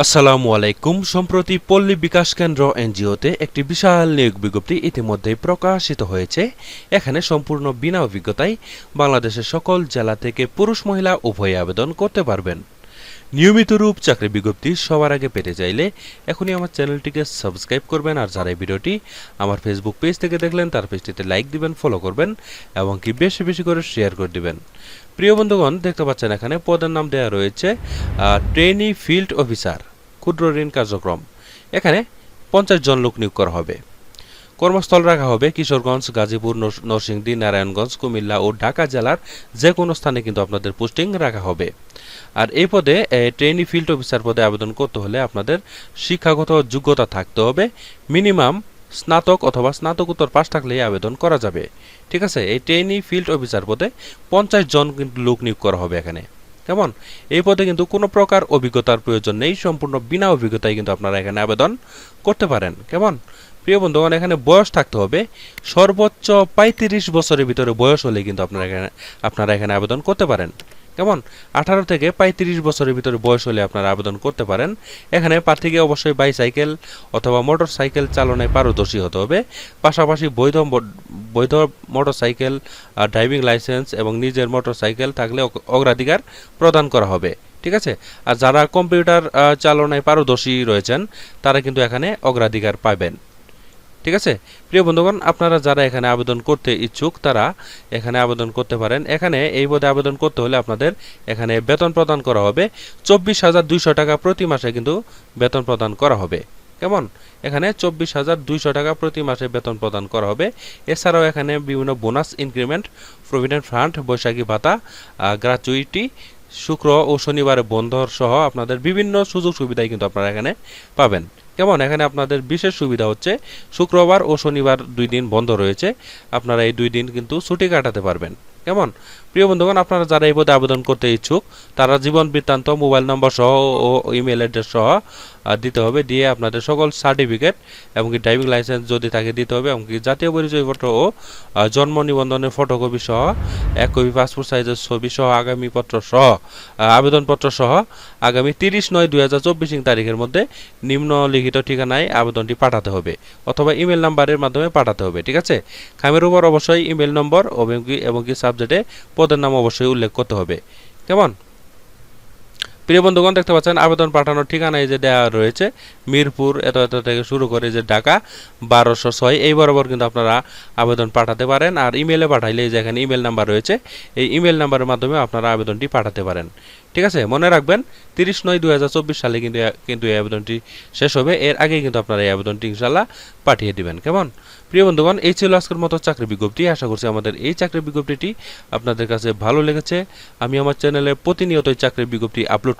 আসসালামু আলাইকুম। সম্প্রতি পল্লী বিকাশ কেন্দ্র এনজিওতে একটি বিশাল নিয়োগ বিজ্ঞপ্তি ইতিমধ্যেই প্রকাশিত হয়েছে। এখানে সম্পূর্ণ বিনা অভিজ্ঞতায় বাংলাদেশের সকল জেলা থেকে পুরুষ মহিলা উভয়ে আবেদন করতে পারবেন। নিয়মিত রূপ চাকরি বিজ্ঞপ্তি সবার আগে পেতে চাইলে এখনই আমার চ্যানেলটিকে সাবস্ক্রাইব করবেন আর যারা এই ভিডিওটি আমার ফেসবুক পেজ থেকে দেখলেন, তার পেজটিতে লাইক দিবেন ফলো করবেন এবং কি বেশি বেশি করে শেয়ার করে দিবেন। প্রিয় বন্ধুগণ, দেখতে পাচ্ছেন এখানে পদের নাম দেওয়া রয়েছে ট্রেনি ফিল্ড অফিসার ক্ষুদ্র ঋণ কার্যক্রম। এখানে পঞ্চাশ জন লোক নিয়োগ করা হবে। কর্মস্থল রাখা হবে কিশোরগঞ্জ, গাজীপুর নরসিংদী, নারায়ণগঞ্জ, কুমিল্লা ও ঢাকা জেলার যে কোনো স্থানে কিন্তু আপনাদের পোস্টিং রাখা হবে। আর এই পদে ট্রেনি ফিল্ড অফিসার পদে আবেদন করতে হলে আপনাদের শিক্ষাগত যোগ্যতা থাকতে হবে। মিনিমাম স্নাতক অথবা স্নাতকোত্তর পাশ থাকলেই আবেদন করা যাবে। ঠিক আছে? এই ট্রেনি ফিল্ড অফিসার পদে পঞ্চাশ জন কিন্তু লোক নিয়োগ করা হবে এখানে। কেমন? এই পদে কিন্তু কোনো প্রকার অভিজ্ঞতার প্রয়োজন নেই। সম্পূর্ণ বিনা অভিজ্ঞতায় কিন্তু আপনারা এখানে আবেদন করতে পারেন। কেমন? প্রিয় বন্ধুগণ, এখানে বয়স থাকতে হবে। সর্বোচ্চ পঁয়ত্রিশ বছরের ভিতরে বয়স হলে কিন্তু আপনারা এখানে আপনারা এখানে আবেদন করতে পারেন। কেমন? আঠারো থেকে পঁয়ত্রিশ বছরের ভিতরে বয়স হলে আপনারা আবেদন করতে পারেন। এখানে প্রার্থীকে অবশ্যই বাইসাইকেল অথবা মোটর সাইকেল চালনায় পারদর্শী হতে হবে। পাশাপাশি বৈধ বৈধ মোটর সাইকেল ড্রাইভিং লাইসেন্স এবং নিজের মোটর সাইকেল থাকলে অগ্রাধিকার প্রদান করা হবে। ঠিক আছে? আর যারা কম্পিউটার চালনায় পারদর্শী রয়েছেন, তারা কিন্তু এখানে অগ্রাধিকার পাবেন। ঠিক আছে? প্রিয় বন্ধুগণ, আপনারা যারা এখানে আবেদন করতে ইচ্ছুক, তারা এখানে আবেদন করতে পারেন। এখানে এই পদে আবেদন করতে হলে আপনাদের এখানে বেতন প্রদান করা হবে। চব্বিশ হাজার দুইশো টাকা প্রতি মাসে কিন্তু বেতন প্রদান করা হবে। কেমন? এখানে চব্বিশ হাজার দুইশো টাকা প্রতি মাসে বেতন প্রদান করা হবে। এছাড়াও এখানে বিভিন্ন বোনাস, ইনক্রিমেন্ট, প্রভিডেন্ট ফান্ড, বৈশাখী ভাতা গ্রাচুইটি, শুক্র ও শনিবারে বন্ধর সহ আপনাদের বিভিন্ন সুযোগ সুবিধাই কিন্তু আপনারা এখানে পাবেন। কেমন? এখানে আপনাদের বিশেষ সুবিধা হচ্ছে, শুক্রবার ও শনিবার দুই দিন বন্ধ রয়েছে। আপনারা এই দুই দিন কিন্তু ছুটি কাটাতে পারবেন। কেমন? প্রিয় বন্ধুগণ, আপনারা যারা এই পদে আবেদন করতে ইচ্ছুক, তারা জীবন বৃত্তান্ত, মোবাইল নম্বর সহ ও ইমেল অ্যাড্রেস সহ দিতে হবে। দিয়ে আপনাদের সকল সার্টিফিকেট এমনকি ড্রাইভিং লাইসেন্স যদি থাকে দিতে হবে এমনকি জাতীয় পরিচয়পত্র ও জন্ম নিবন্ধনের ফটোকপি সহ, এক কপি পাসপোর্ট সাইজের ছবি সহ, আগামী পত্র সহ আবেদনপত্র সহ, আগামী তিরিশ নয় দুই হাজার চব্বিশ তারিখের মধ্যে নিম্নলিখিত ঠিকানায় আবেদনটি পাঠাতে হবে অথবা ইমেল নাম্বারের মাধ্যমে পাঠাতে হবে, ঠিক আছে? খামের উপর অবশ্যই ইমেল নম্বর এবং এবং কি সাবজেক্টে পদের নাম অবশ্যই উল্লেখ করতে হবে। কেমন? প্রিয় বন্ধুগণ দেখতে পাচ্ছেন, আবেদন পাঠানোর ঠিকানা এই যে দেওয়া রয়েছে, মিরপুর, এত এত থেকে শুরু করে যে ঢাকা, বারোশো ছয়। এই বরাবর কিন্তু আপনারা আবেদন পাঠাতে পারেন, আর ইমেলে পাঠাইলে এই যে এখানে ইমেল নাম্বার রয়েছে, এই ইমেল নাম্বারের মাধ্যমে আপনারা আবেদনটি পাঠাতে পারেন। ঠিক আছে, মনে রাখবেন, তিরিশ নয় দু সালে কিন্তু কিন্তু এই আবেদনটি শেষ হবে, এর আগেই কিন্তু আপনারা এই আবেদনটি ইনশাল্লাহ পাঠিয়ে দিবেন। কেমন? প্রিয় বন্ধুগণ, এই ছিল আজকের মতো চাকরি বিজ্ঞপ্তি। আশা করছি আমাদের এই চাকরি বিজ্ঞপ্তিটি আপনাদের কাছে ভালো লেগেছে। আমি আমার চ্যানেলে প্রতিনিয়তই চাকরির বিজ্ঞপ্তি আপলোড